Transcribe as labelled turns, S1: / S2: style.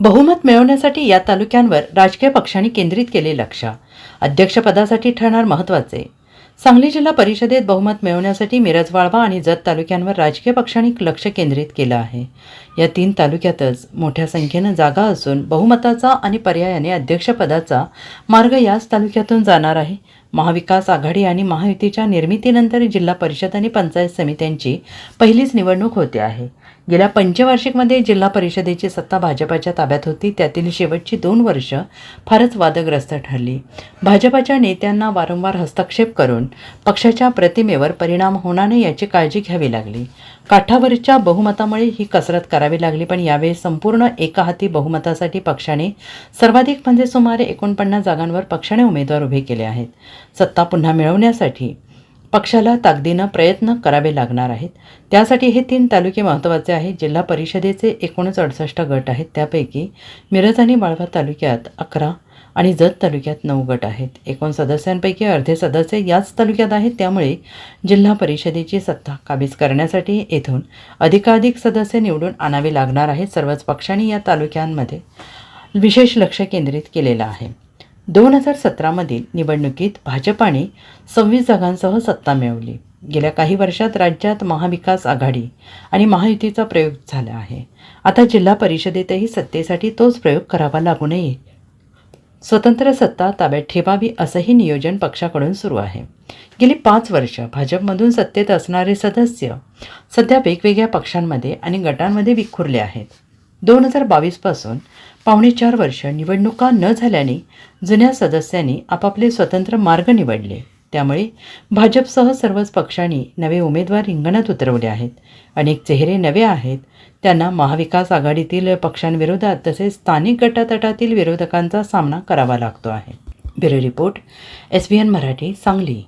S1: बहुमत मिळवण्यासाठी या तालुक्यांवर राजकीय पक्षांनी केंद्रित केले लक्ष. अध्यक्षपदासाठी ठरणार महत्त्वाचे. सांगली जिल्हा परिषदेत बहुमत मिळवण्यासाठी मिरज वाळवा आणि जत तालुक्यांवर राजकीय पक्षांनी लक्ष केंद्रित केलं आहे. या तीन तालुक्यातच मोठ्या संख्येनं जागा असून बहुमताचा आणि पर्यायाने अध्यक्षपदाचा मार्ग याच तालुक्यातून जाणार आहे महाविकास आघाडी आणि महायुतीच्या निर्मितीनंतर जिल्हा परिषद आणि पंचायत समित्यांची पहिलीच निवडणूक होते आहे. गेल्या पंचवार्षिकमध्ये जिल्हा परिषदेची सत्ता भाजपाच्या ताब्यात होती. त्यातील शेवटची दोन वर्ष फारच वादग्रस्त ठरली. भाजपाच्या नेत्यांना वारंवार हस्तक्षेप करून पक्षाच्या प्रतिमेवर परिणाम होणार नाही याची काळजी घ्यावी लागली. काठावरच्या बहुमतामुळे ही कसरत करावी लागली पण यावेळी संपूर्ण एकाहाती बहुमतासाठी पक्षाने सर्वाधिक म्हणजे सुमारे एकोणपन्नास जागांवर पक्षाने उमेदवार उभे केले आहेत. सत्ता पुन्हा मिळवण्यासाठी पक्षाला ताकदीनं प्रयत्न करावे लागणार आहेत. त्यासाठी हे तीन तालुके महत्त्वाचे आहेत. जिल्हा परिषदेचे एकूणच अडुसष्ट गट आहेत. त्यापैकी मिरज आणि वाळवा तालुक्यात अकरा आणि जत तालुक्यात नऊ गट आहेत. एकूण सदस्यांपैकी अर्धे सदस्य याच तालुक्यात आहेत. त्यामुळे जिल्हा परिषदेची सत्ता काबीज करण्यासाठी येथून अधिकाधिक सदस्य निवडून आणावे लागणार आहेत. सर्वच पक्षांनी या तालुक्यांमध्ये विशेष लक्ष केंद्रित केलेलं आहे. दोन हजार सतरामधील निवडणुकीत भाजपाने सव्वीस जागांसह सत्ता मिळवली. गेल्या काही वर्षात राज्यात महाविकास आघाडी आणि महायुतीचा प्रयोग झाला आहे. आता जिल्हा परिषदेतही सत्तेसाठी तोच प्रयोग करावा लागू नये. स्वतंत्र सत्ता ताब्यात ठेवावी असंही नियोजन पक्षाकडून सुरू आहे. गेली पाच वर्ष भाजपमधून सत्तेत असणारे सदस्य सध्या वेगवेगळ्या पक्षांमध्ये आणि गटांमध्ये विखुरले आहेत. दोन हजार बावीसपासून पावणे चार वर्ष निवडणुका न झाल्याने जुन्या सदस्यांनी आपापले स्वतंत्र मार्ग निवडले. त्यामुळे भाजपसह सर्वच पक्षांनी नवे उमेदवार रिंगणात उतरवले आहेत. अनेक चेहरे नवे आहेत. त्यांना महाविकास आघाडीतील पक्षांविरोधात तसेच स्थानिक गटातटातील विरोधकांचा सामना करावा लागतो आहे. Bureau report S B N Marathi Sangli.